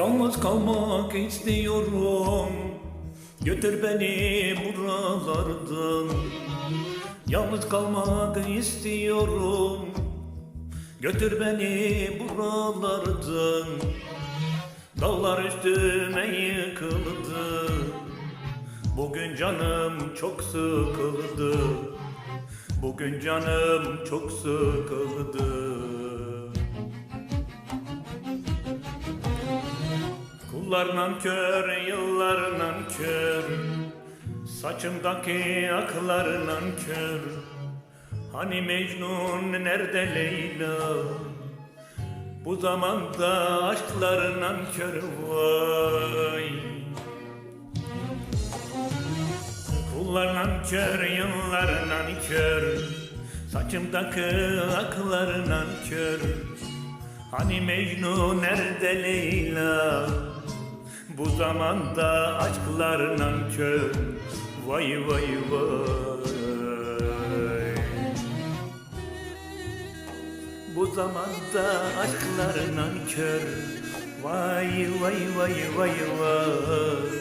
Yalnız kalmak istiyorum. Götür beni buralardan. Yalnız kalmak istiyorum. Götür beni buralardan. Dağlar üstüme yıkıldı. Bugün canım çok sıkıldı. Bugün canım çok sıkıldı Kullar nankör, yıllar nankör. Saçımdaki aklar nankör. Hani Mecnun nerede Leyla? Bu zamanda aşklar nankör vay. Kullar nankör, yıllar nankör. Saçımdaki aklar nankör. Hani Mecnun nerede Leyla Bu zamanda aşklar nankör. Vay vay vay. Bu zamanda aşklar nankör. Vay vay vay vay vay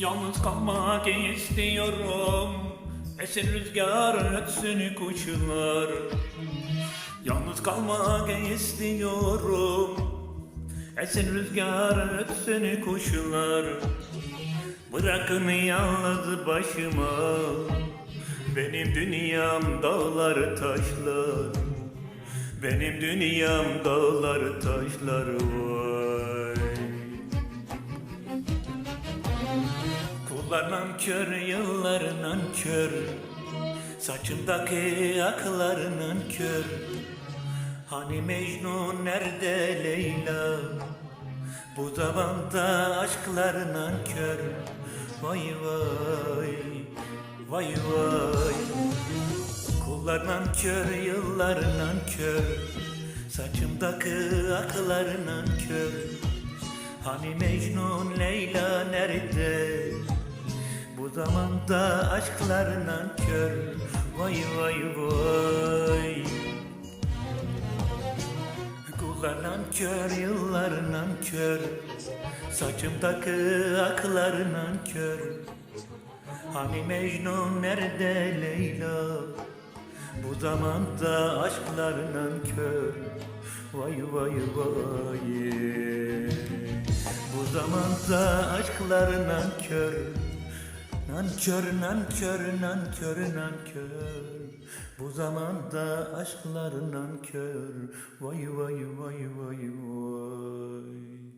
Yalnız kalmak istiyorum. Esin rüzgar ötsün kuşlar. Yalnız kalmak istiyorum. Esin rüzgar ötsün kuşlar. Bırakın yalnız başıma. Benim dünyam dağlar taşlar Benim dünyam dağlar taşlar vay. Kullar nankör, yıllar nankör. Saçımdaki aklar nankör. Hani Mecnun nerede Leyla? Bu zamanda aşklar nankör. Vay vay, vay vay Kullar nankör, yıllar nankör. Saçımdaki aklar nankör. Hani Mecnun Leyla nerede? Bu zamanda aşklar nankör. Vay vay vay. Kullar nankör, yıllar nankör. Saçımdaki aklar nankör. Hani Mecnun nerede Leyla Bu zamanda aşklar nankör Vay vay vay. Bu zamanda aşklar nankör Nankör, nankör, nankör, nankör. Bu zamanda aşklar nankör Vay vay vay vay vay